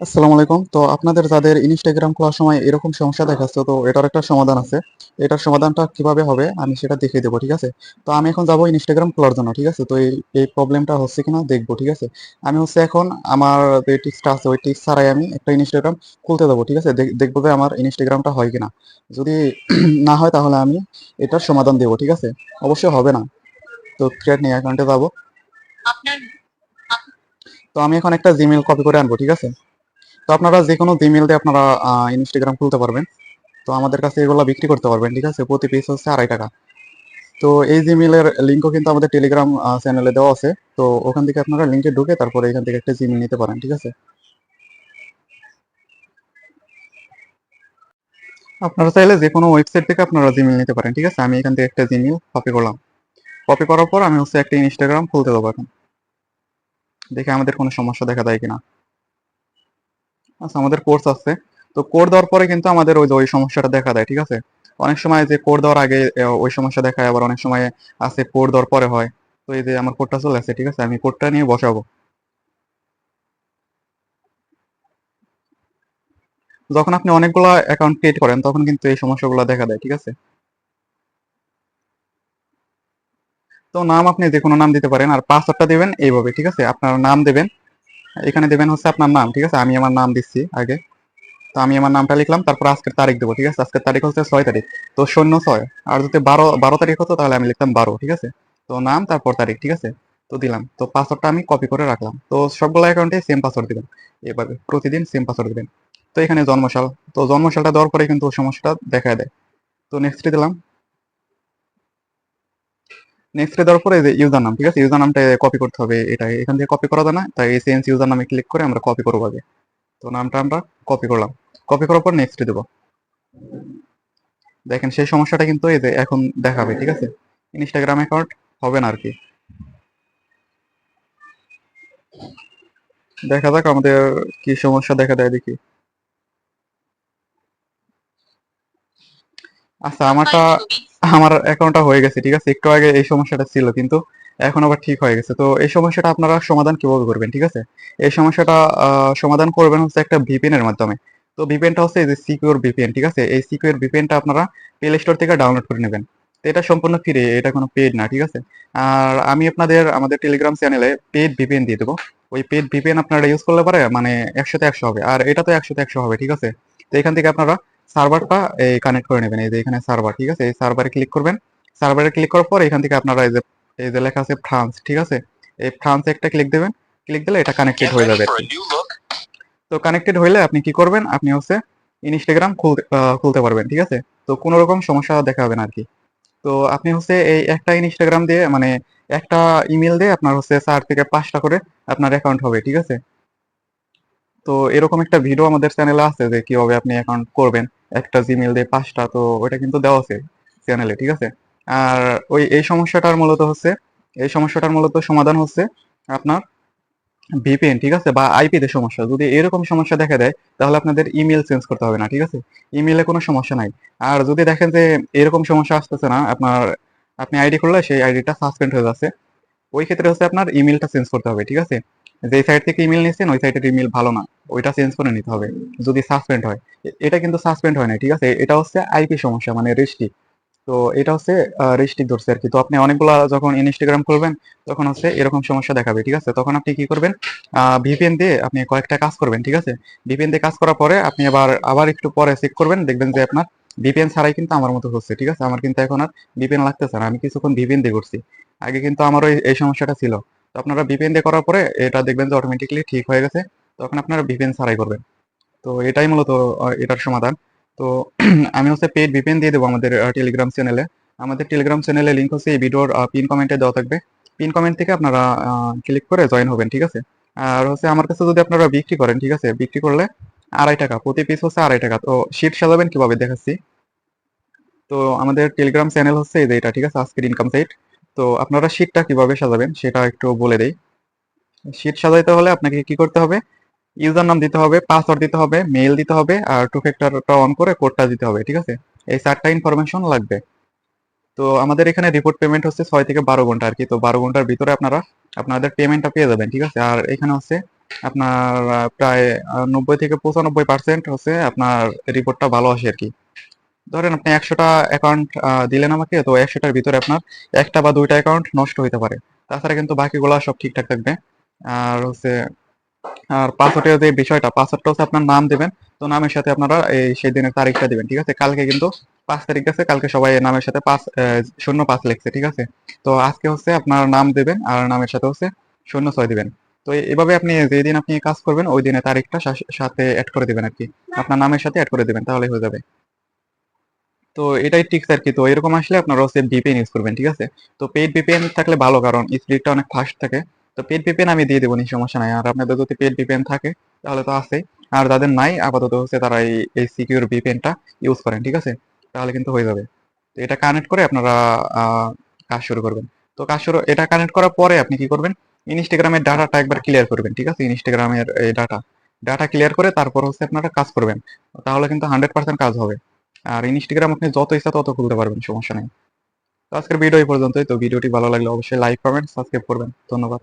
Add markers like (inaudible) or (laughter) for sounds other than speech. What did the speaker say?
আসসালামু আলাইকুম। তো আপনাদের যাদের ইনস্টাগ্রাম খোলার সময় এরকম সমস্যা দেখাচ্ছে তো এটার একটা সমাধান আছে। এটার সমাধানটা কীভাবে হবে আমি সেটা দেখিয়ে দেবো ঠিক আছে? তো আমি এখন যাব ইনস্টাগ্রাম খোলার জন্য ঠিক আছে? তো এই এই প্রবলেমটা হচ্ছে কিনা দেখব ঠিক আছে? আমি হচ্ছে এখন আমার যে টিক্সটা আছে ওই টিক্স ছাড়াই আমি একটা ইনস্টাগ্রাম খুলতে দেবো ঠিক আছে? দেখব যে আমার ইনস্টাগ্রামটা হয় কিনা। যদি (clears throat) না হয় তাহলে আমি এটার সমাধান দেবো ঠিক আছে? অবশ্যই হবে না। তো ক্রিয়েট নিয়ে অ্যাকাউন্টে যাব। তো আমি এখন একটা জিমেল কপি করে আনব ঠিক আছে? তো আপনারা যে কোনো জিমেল দিয়ে আপনারা ইনস্টাগ্রাম খুলতে পারবেন। তো আমাদের কাছে এগুলো বিক্রি করতে পারবেন, ঠিক আছে? প্রতি পিস হচ্ছে আড়াই টাকা। তো এই জিমেলের লিঙ্কও কিন্তু আমাদের টেলিগ্রাম চ্যানেলে দেওয়া আছে। তো ওখান থেকে আপনারা লিঙ্কে ঢুকে তারপরে এখান থেকে একটা জিমেল নিতে পারেন, ঠিক আছে? আপনারা চাইলে যে কোনো ওয়েবসাইট থেকে আপনারা জিমেল নিতে পারেন, ঠিক আছে? আমি এখান থেকে একটা জিমেল কপি করলাম। কপি করার পর আমি হচ্ছে একটা ইনস্টাগ্রাম খুলতে দেবো এখন। দেখে আমাদের কোনো সমস্যা দেখা দেয় কিনা। আচ্ছা আমাদের কোর্স আছে। তো কোড দেওয়ার পরে কিন্তু আমাদের ওই ওই সমস্যাটা দেখা দেয়, ঠিক আছে? অনেক সময় যে কোড দেওয়ার আগে ওই সমস্যা দেখায়, আবার অনেক সময় আছে কোড দেওয়ার পরে হয়। তো এই যে আমার কোডটা চলে আসছে, ঠিক আছে? আমি কোডটা নিয়ে বসাবো। যখন আপনি অনেকগুলো অ্যাকাউন্ট ক্রিয়েট করেন, তখন কিন্তু এই সমস্যাগুলো দেখা দেয়, ঠিক আছে? তো নাম আপনি যে কোনো নাম দিতে পারেন, আর পাসওয়ার্ডটা দেবেন এইভাবে, ঠিক আছে? আপনার নাম দেবেন এখানে দেবেন হচ্ছে আপনার নাম, ঠিক আছে? আমি আমার নাম দিচ্ছি আগে। তো আমি আমার নামটা লিখলাম, তারপর আজকের তারিখ দেবো, ঠিক আছে? আজকের তারিখ হচ্ছে ছয় তারিখ। তো শূন্য ছয়, আর যদি বারো বারো তারিখ হতো তাহলে আমি লিখতাম বারো, ঠিক আছে? তো নাম, তারপর তারিখ, ঠিক আছে? তো দিলাম। তো পাসওয়ার্ডটা আমি কপি করে রাখলাম। তো সবগুলো অ্যাকাউন্টে সেম পাসওয়ার্ড দিবেন। এভাবে, প্রতিদিন সেম পাসওয়ার্ড দিবেন। তো এখানে জন্মশাল তো জন্মশালটা দেওয়ার পরে কিন্তু সমস্যাটা দেখা দেয়। তো নেক্সট দিলাম। নেক্সটে দেওয়ার পরে যে ইউজার নাম ঠিক আছে? ইউজার নামটা কপি করতে হবে এটা। এখান থেকে কপি করা যায় না, তাই এসএনসি ইউজার নামে ক্লিক করে আমরা কপি করব আগে। তো নামটা আমরা কপি করলাম। কপি করার পর নেক্সটে দেবো। দেখেন, সেই সমস্যাটা কিন্তু এই যে এখন দেখাবে, ঠিক আছে? ইনস্টাগ্রাম অ্যাকাউন্ট হবে না আর কি দেখা যাক আমাদের কি সমস্যা দেখা দেয় দেখি। আচ্ছা আমারটা আমার অ্যাকাউন্টটা হয়ে গেছে, ঠিক আছে? একটু আগে এই সমস্যাটা ছিল, কিন্তু এখন আবার ঠিক হয়ে গেছে। তো এই সমস্যাটা আপনারা সমাধান কীভাবে করবেন, ঠিক আছে? এই সমস্যাটা সমাধান করবেন হচ্ছে একটা ভিপিএন এর মাধ্যমে। তো ভিপিএনটা হচ্ছে যে সিকিউর ভিপিএন ঠিক আছে? এই সিকিউর ভিপিএনটা আপনারা প্লে স্টোর থেকে ডাউনলোড করে নেবেন। তো এটা সম্পূর্ণ ফ্রি এটা কোনো পেড না, ঠিক আছে? আর আমি আপনাদের, আমাদের টেলিগ্রাম চ্যানেলে পেড ভিপিএন দিয়ে দেবো। ওই পেড ভিপিএন আপনারা ইউজ করলে পারে মানে একশোতে একশো হবে, আর এটা তো একশোতে একশো হবে, ঠিক আছে? তো এখান থেকে আপনারা সার্ভারটা এই কানেক্ট করে নেবেন। এই যে এখানে সার্ভার ঠিক আছে? এই সার্ভারে ক্লিক করবেন। সার্ভারে ক্লিক করার পর এখান থেকে আপনারা এই যে এই যে লেখা আছে ফ্রান্স ঠিক আছে? এই ফ্রান্সে একটা ক্লিক দেবেন। ক্লিক দিলে এটা কানেক্টেড হয়ে যাবে. তো কানেক্টেড হইলে আপনি কি করবেন? আপনি হচ্ছে ইনস্টাগ্রাম খুলতে পারবেন ঠিক আছে? তো কোনো রকম সমস্যা দেখা হবে না আর কি তো আপনি হচ্ছে এই একটা ইনস্টাগ্রাম দিয়ে মানে একটা ইমেল দিয়ে আপনার হচ্ছে চার থেকে পাঁচটা করে আপনার অ্যাকাউন্ট হবে ঠিক আছে? তো এরকম একটা ভিডিও আমাদের চ্যানেলে আছে যে কীভাবে আপনি অ্যাকাউন্ট করবেন। একটা জিমেল দিয়ে পাঁচটা, তো ওইটা কিন্তু দেওয়া আছে চ্যানেলে ঠিক আছে? আর ওই, এই সমস্যাটার মূলত হচ্ছে, এই সমস্যাটার মূলত সমাধান হচ্ছে আপনার ভিপিএন ঠিক আছে? বা আইপি তে সমস্যা। যদি এরকম সমস্যা দেখা দেয়, তাহলে আপনাদের ইমেল চেঞ্জ করতে হবে না, ঠিক আছে? ইমেলে কোনো সমস্যা নাই। আর যদি দেখেন যে এরকম সমস্যা আসতেছে না, আপনার, আপনি আইডি করলে সেই আইডিটা সাসপেন্ড হয়ে যাচ্ছে। ওই ক্ষেত্রে হচ্ছে আপনার ইমেলটা চেঞ্জ করতে হবে, ঠিক আছে? যে সাইট থেকে ইমেল নিয়েছেন ওই সাইটের ইমেল ভালো না। ওইটা চেঞ্জ করে নিতে হবে, যদি সাসপেন্ড হয়। এটা কিন্তু সাসপেন্ড হয় না ঠিক আছে? এটা হচ্ছে আইপি সমস্যা মানে রেস্ট্রিক তো এটা হচ্ছে রেস্ট্রিক ধরছে আর কি। তো আপনি অনেকগুলা যখন ইনস্টাগ্রাম করবেন তখন হচ্ছে এরকম সমস্যা দেখাবে, ঠিক আছে? তখন আপনি কি করবেন? ভিপিএন দিয়ে আপনি কয়েকটা কাজ করবেন, ঠিক আছে? ভিপিএন দিয়ে কাজ করার পরে আপনি আবার আবার একটু পরে চেক করবেন, দেখবেন যে আপনার ভিপিএন ছাড়াই কিন্তু আমার মতো হচ্ছে, ঠিক আছে? আমার কিন্তু এখন আর ভিপিএন লাগতেছে না, আমি কিছুক্ষণ ভিপিএন দিয়ে করছি আগে কিন্তু আমারও এই সমস্যাটা ছিল। তো আপনারা ভিপিএন দিয়ে করার পরে এটা দেখবেন যে অটোমেটিকলি ঠিক হয়ে গেছে। তখন আপনারা ভিপিএন ছাড়াই করবেন। তো এটাই মূলত এটার সমাধান। তো (clears throat) আমি হচ্ছে পেড ভিপিএন দিয়ে দেবো আমাদের টেলিগ্রাম চ্যানেলে আমাদের টেলিগ্রাম চ্যানেলে লিঙ্ক হচ্ছে এই ভিডিওর পিন কমেন্টে দেওয়া থাকবে। পিন কমেন্ট থেকে আপনারা ক্লিক করে জয়েন হবেন, ঠিক আছে? আর হচ্ছে আমার কাছে যদি আপনারা বিক্রি করেন, ঠিক আছে? বিক্রি করলে আড়াই টাকা, প্রতি পিস হচ্ছে আড়াই টাকা। তো শীট সাজাবেন কীভাবে দেখাচ্ছি? তো আমাদের টেলিগ্রাম চ্যানেল হচ্ছে এই যে এটা, ঠিক আছে? আজকের ইনকাম সাইট তো আপনারা শীটটা কীভাবে সাজাবেন সেটা একটু বলে দেই। শীট সাজাইতে হলে আপনাকে কি করতে হবে? ইউজার নাম দিতে হবে, পাসওয়ার্ড দিতে হবে, মেইল দিতে হবে, আর টু ফ্যাক্টরটা অন করে কোডটা দিতে হবে, ঠিক আছে? এই চারটা ইনফরমেশন লাগবে। তো আমাদের এখানে রিপোর্ট পেমেন্ট হচ্ছে ছয় থেকে বারো ঘণ্টা আর কি। তো বারো ঘণ্টার ভিতরে আপনারা, আপনাদের পেমেন্টটা পেয়ে যাবেন, ঠিক আছে? আর এখানে হচ্ছে আপনার প্রায় নব্বই থেকে পঁচানব্বই পার্সেন্ট হচ্ছে আপনার রিপোর্টটা ভালো আসে আর কি। ধরেন আপনি একশোটা অ্যাকাউন্ট দিলেন আমাকে, তো একশোটার ভিতরে আপনার একটা বা দুইটা অ্যাকাউন্ট নষ্ট হতে পারে। তাছাড়া কিন্তু বাকিগুলো সব ঠিকঠাক থাকবে। আর হচ্ছে, আর পাসওয়ার্ডের যে বিষয়টা, পাসওয়ার্ডটা হচ্ছে আপনার নাম দেবেন, তো নামের সাথে আপনারা এই সেই দিনের তারিখটা দিবেন, ঠিক আছে? কালকে কিন্তু পাঁচ তারিখ আছে কালকে সবাই নামের সাথে পাঁচ শূন্য পাঁচ লিখছে, ঠিক আছে? তো আজকে হচ্ছে আপনার নাম দেবেন, আর নামের সাথে হচ্ছে শূন্য ছয় দিবেন। তো এভাবে আপনি যেই দিন আপনি কাজ করবেন, ওই দিনে তারিখটা সাথে অ্যাড করে দিবেন আর কি। আপনার নামের সাথে অ্যাড করে দিবেন তাহলে হয়ে যাবে। তো এটাই টিক্স আর কি তো এরকম আসলে আপনারা হচ্ছে ভিপিএন ইউজ করবেন, ঠিক আছে? তো পেড ভিপিএন থাকলে ভালো, কারণ স্পিডটা অনেক ফাস্ট থাকে। তো পেড ভিপিএন আমি দিয়ে দেবো নি সমস্যা নাই। আর আপনাদের যদি পেড ভিপিএন থাকে, তাহলে তো আছে আর যাদের নাই, আপাতত হচ্ছে তারা এই সিকিউর ভিপিএনটা ইউজ করেন, ঠিক আছে? তাহলে কিন্তু হয়ে যাবে। তো এটা কানেক্ট করে আপনারা কাজ শুরু করবেন। তো কাজ শুরু, এটা কানেক্ট করার পরে আপনি কি করবেন? ইনস্টাগ্রামের ডাটাটা একবার ক্লিয়ার করবেন, ঠিক আছে? ইনস্টাগ্রামের এই ডাটা ডাটা ক্লিয়ার করে তারপর হচ্ছে আপনারা কাজ করবেন। তাহলে কিন্তু হান্ড্রেড পার্সেন্ট কাজ হবে। আর ইনস্টাগ্রাম আপনি যত ইচ্ছা তত খুলতে পারবেন, সমস্যা নেই। তো আজকের ভিডিও এই পর্যন্তই। তো ভিডিওটি ভালো লাগলে অবশ্যই লাইক কমেন্ট সাবস্ক্রাইব করবেন। ধন্যবাদ।